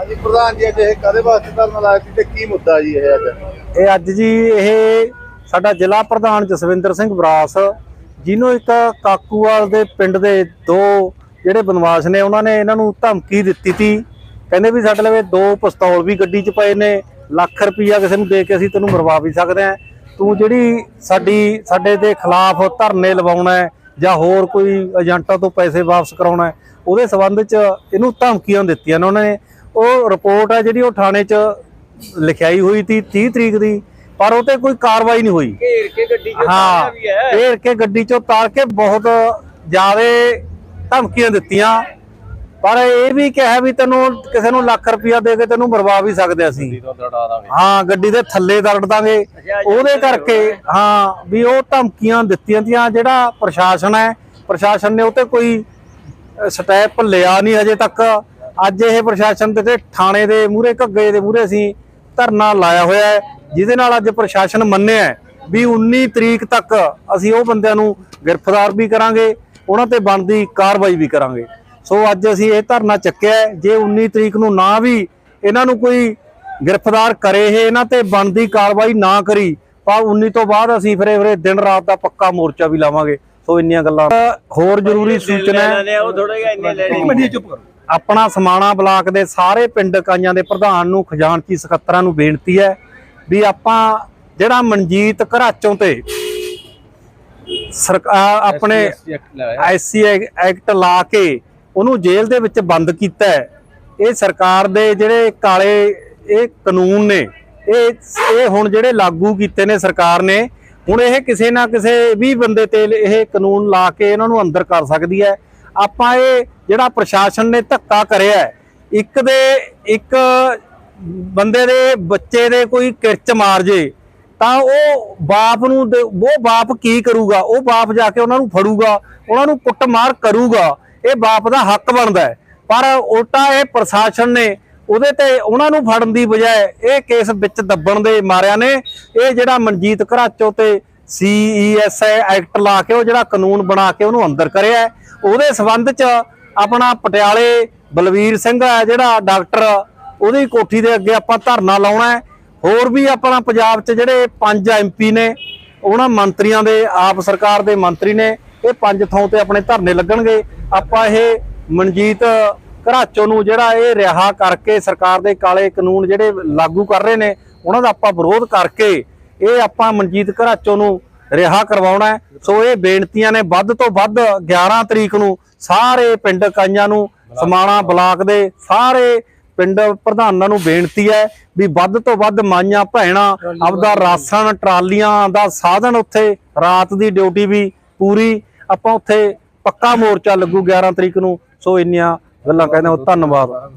ਹਾਂਜੀ, ਪ੍ਰਧਾਨ ਜੀ, ਅੱਜ ਇਹ ਕਦੇ ਵਾਸਤੇ ਧਰਨਾ ਲਾਇਆ ਸੀ ਤੇ ਕੀ ਮੁੱਦਾ ਜੀ ਇਹ ਅੱਜ? ਇਹ ਅੱਜ ਜੀ ਇਹ ਸਾਡਾ ਜ਼ਿਲ੍ਹਾ ਪ੍ਰਧਾਨ ਜਸਵਿੰਦਰ ਸਿੰਘ ਬਰਾਸ, ਜਿਹਨੂੰ ਇੱਕ ਕਾਕੂਵਾਲ ਦੇ ਪਿੰਡ ਦੇ ਦੋ ਜਿਹੜੇ ਬਨਵਾਸ ਨੇ, ਉਹਨਾਂ ਨੇ ਇਹਨਾਂ ਨੂੰ ਧਮਕੀ ਦਿੱਤੀ ਸੀ ਕਹਿੰਦੇ ਵੀ ਸਾਡੇ ਲਵੇ ਦੋ ਪਿਸਤੌਲ ਵੀ ਗੱਡੀ 'ਚ ਪਏ ਨੇ, ਲੱਖ ਰੁਪਈਆ ਕਿਸੇ ਨੂੰ ਦੇ ਕੇ ਅਸੀਂ ਤੈਨੂੰ ਮਰਵਾ ਵੀ ਸਕਦੇ ਆ ਤੂੰ ਜਿਹੜੀ ਸਾਡੀ, ਸਾਡੇ ਦੇ ਖਿਲਾਫ ਧਰਨੇ ਲਵਾਉਣਾ ਹੈ ਜਾਂ ਹੋਰ ਕੋਈ ਏਜੰਟਾਂ ਤੋਂ ਪੈਸੇ ਵਾਪਸ ਕਰਾਉਣਾ ਉਹਦੇ ਸਬੰਧ 'ਚ ਇਹਨੂੰ ਧਮਕੀਆਂ ਦਿੱਤੀਆਂ ਨੇ ਉਹਨਾਂ ਨੇ। ਉਹ ਰਿਪੋਰਟ ਹੈ ਜਿਹੜੀ ਉਹ ਥਾਣੇ 'ਚ ਲਿਖਾਈ ਹੋਈ ਤੀ 30 ਤਰੀਕ ਦੀ ਪਰ ਉਹ ਤੇ ਕੋਈ ਕਾਰਵਾਈ ਨਹੀਂ ਹੋਈ। ਘੇਰ ਕੇ ਗੱਡੀ ਚ ਹਾਂ ਘੇਰ ਕੇ ਗੱਡੀ ਚੋਂ ਤਾਰ ਕੇ ਬਹੁਤ ਜ਼ਿਆਦਾ ਧਮਕੀਆਂ ਦਿੱਤੀਆਂ। ਪਰ ਇਹ ਵੀ ਕਿਹਾ ਵੀ ਤੈਨੂੰ ਕਿਸੇ ਨੂੰ ਲੱਖ ਰੁਪਇਆ ਦੇ ਕੇ ਤੈਨੂੰ ਮਰਵਾ ਵੀ ਸਕਦੇ ਅਸੀਂ। ਹਾਂ ਗੱਡੀ ਦੇ ਥੱਲੇ ਦਰੜ ਦਾਂਗੇ। ਉਹਦੇ ਕਰਕੇ ਹਾਂ ਵੀ ਉਹ ਧਮਕੀਆਂ ਦਿੱਤੀਆਂ ਤੀਆਂ ਜਿਹੜਾ ਪ੍ਰਸ਼ਾਸਨ ਹੈ ਪ੍ਰਸ਼ਾਸਨ ਨੇ ਉਹ ਤੇ ਕੋਈ ਸਟੈਪ ਲਿਆ ਨਹੀਂ ਹਜੇ ਤੱਕ। ਅੱਜ ਇਹ ਪ੍ਰਸ਼ਾਸਨ ਦੇ ਤੇ ਥਾਣੇ ਦੇ ਮੂਹਰੇ ਘੱਗੇ ਦੇ ਮੂਹਰੇ ਅਸੀਂ ਧਰਨਾ ਲਾਇਆ ਹੋਇਆ ਹੈ ਜਿਹਦੇ ਨਾਲ ਅੱਜ ਪ੍ਰਸ਼ਾਸਨ ਮੰਨਿਆ ਹੈ ਵੀ 19 ਤਰੀਕ ਤੱਕ ਅਸੀਂ ਉਹ ਬੰਦਿਆਂ ਨੂੰ ਗ੍ਰਿਫਤਾਰ ਵੀ ਕਰਾਂਗੇ ਉਹਨਾਂ ਤੇ ਬਣਦੀ ਕਾਰਵਾਈ ਵੀ ਕਰਾਂਗੇ। ਸੋ ਅੱਜ ਅਸੀਂ ਇਹ ਧਰਨਾ ਚੱਕਿਆ ਹੈ। ਜੇ 19 ਤਰੀਕ ਨੂੰ ਨਾ ਵੀ ਇਹਨਾਂ ਨੂੰ ਕੋਈ ਗ੍ਰਿਫਤਾਰ ਕਰੇ ਇਹ ਇਹਨਾਂ ਤੇ ਬਣਦੀ ਕਾਰਵਾਈ ਨਾ ਕਰੀ ਪਰ 19 ਤੋਂ ਬਾਅਦ ਅਸੀਂ ਫਿਰੇ ਫਿਰੇ ਦਿਨ ਰਾਤ ਦਾ ਪੱਕਾ ਮੋਰਚਾ ਵੀ ਲਾਵਾਂਗੇ। ਸੋ ਇੰਨੀਆਂ ਗੱਲਾਂ। ਹੋਰ ਜ਼ਰੂਰੀ ਸੂਚਨਾ ਹੈ। ਉਹ ਥੋੜਾ ਜਿਹਾ ਇੰਨੇ ਲੈਣੇ ਆਪਣਾ ਸਮਾਣਾ ਬਲਾਕ ਦੇ ਸਾਰੇ ਪਿੰਡ ਇਕਾਈਆਂ ਦੇ ਪ੍ਰਧਾਨ ਨੂੰ ਖਜ਼ਾਨਚੀ ਸਕੱਤਰਾਂ ਨੂੰ ਬੇਨਤੀ ਹੈ ਵੀ ਆਪਾਂ ਜਿਹੜਾ ਮਨਜੀਤ ਘਰਾਚੋਂ ਤੇ ਸਰਕਾਰ ਆਪਣੇ ਐਸਸੀ ਐਕਟ ਲਾ ਕੇ ਉਹਨੂੰ ਜੇਲ੍ਹ ਦੇ ਵਿੱਚ ਬੰਦ ਕੀਤਾ ਇਹ ਸਰਕਾਰ ਦੇ ਜਿਹੜੇ ਕਾਲੇ ਇਹ ਕਾਨੂੰਨ ਨੇ ਇਹ ਇਹ ਹੁਣ ਜਿਹੜੇ ਲਾਗੂ ਕੀਤੇ ਨੇ ਸਰਕਾਰ ਨੇ ਹੁਣ ਇਹ ਕਿਸੇ ਨਾ ਕਿਸੇ ਵੀ ਬੰਦੇ ਤੇ ਇਹ ਕਾਨੂੰਨ ਲਾ ਕੇ ਇਹਨਾਂ ਨੂੰ ਅੰਦਰ ਕਰ ਸਕਦੀ ਹੈ। ਆਪਾਂ ਇਹ ਜਿਹੜਾ ਪ੍ਰਸ਼ਾਸਨ ਨੇ ਧੱਕਾ ਕਰਿਆ ਇੱਕ ਦੇ, ਇੱਕ ਬੰਦੇ ਦੇ ਬੱਚੇ ਦੇ ਕੋਈ ਕਿਰਚ ਮਾਰ ਜੇ, ਤਾਂ ਉਹ ਬਾਪ ਨੂੰ ਦੇ- ਉਹ ਬਾਪ ਕੀ ਕਰੂਗਾ? ਉਹ ਬਾਪ ਜਾ ਕੇ ਉਹਨਾਂ ਨੂੰ ਫੜੂਗਾ, ਉਹਨਾਂ ਨੂੰ ਕੁੱਟਮਾਰ ਕਰੂਗਾ, ਇਹ ਬਾਪ ਦਾ ਹੱਕ ਬਣਦਾ ਪਰ ਉਲਟਾ ਇਹ ਪ੍ਰਸ਼ਾਸਨ ਨੇ ਉਹਦੇ ਤੇ ਉਹਨਾਂ ਨੂੰ ਫੜਨ ਦੀ ਬਜਾਏ ਇਹ ਕੇਸ ਵਿੱਚ ਦੱਬਣ ਦੇ ਮਾਰਿਆ ਨੇ। ਇਹ ਜਿਹੜਾ ਮਨਜੀਤ ਘਰਾਚੋ ਤੇ ਸੀਈਐਸਏ ਐਕਟ ਲਾ ਕੇ ਉਹ ਜਿਹੜਾ ਕਾਨੂੰਨ ਬਣਾ ਕੇ ਉਹਨੂੰ ਅੰਦਰ ਕਰਿਆ ਉਹਦੇ ਸਬੰਧ ਚ ਆਪਣਾ ਪਟਿਆਲੇ ਬਲਵੀਰ ਸਿੰਘ ਹੈ ਜਿਹੜਾ ਡਾਕਟਰ, ਉਹਦੀ ਕੋਠੀ ਦੇ ਅੱਗੇ ਆਪਾਂ ਧਰਨਾ ਲਾਉਣਾ ਹੈ। ਹੋਰ ਵੀ ਆਪਣਾ ਪੰਜਾਬ 'ਚ ਜਿਹੜੇ ਪੰਜ ਐਮਪੀ ਨੇ, ਉਹਨਾਂ ਮੰਤਰੀਆਂ ਦੇ, ਆਪ ਸਰਕਾਰ ਦੇ ਮੰਤਰੀ ਨੇ, ਇਹ ਪੰਜ ਥਾਂ ਤੇ ਆਪਣੇ ਧਰਨੇ ਲੱਗਣਗੇ। ਆਪਾਂ ਇਹ ਮਨਜੀਤ ਘਰਾਚੋ ਨੂੰ ਜਿਹੜਾ ਇਹ ਰਿਹਾ ਕਰਕੇ ਸਰਕਾਰ ਦੇ ਕਾਲੇ ਕਾਨੂੰਨ ਜਿਹੜੇ ਲਾਗੂ ਕਰ ਰਹੇ ਨੇ, ਉਹਨਾਂ ਦਾ ਆਪਾਂ ਵਿਰੋਧ ਕਰਕੇ ਇਹ ਆਪਾਂ ਮਨਜੀਤ ਘਰਾਚੋ ਨੂੰ ਰਿਹਾ ਕਰਵਾਉਣਾ ਸੋ ਇਹ ਬੇਨਤੀਆਂ ਨੇ ਵੱਧ ਤੋਂ ਵੱਧ 11 ਤਰੀਕ ਨੂੰ ਸਾਰੇ ਪਿੰਡ ਇਕਾਈਆਂ ਨੂੰ ਸਮਾਣਾ ਬਲਾਕ ਦੇ ਸਾਰੇ ਪਿੰਡ ਪ੍ਰਧਾਨਾਂ ਨੂੰ ਬੇਨਤੀ ਹੈ ਵੀ ਵੱਧ ਤੋਂ ਵੱਧ ਮਾਈਆਂ ਭੈਣਾਂ ਆਪਦਾ ਰਾਸ਼ਨ, ਟਰਾਲੀਆਂ ਦਾ ਸਾਧਨ ਉੱਥੇ ਰਾਤ ਦੀ ਡਿਊਟੀ ਵੀ ਪੂਰੀ। ਆਪਾਂ ਉੱਥੇ ਪੱਕਾ ਮੋਰਚਾ ਲੱਗੂ 11 ਤਰੀਕ ਨੂੰ। ਸੋ ਇੰਨੀਆਂ ਗੱਲਾਂ ਕਹਿੰਦੇ ਹਾਂ। ਧੰਨਵਾਦ।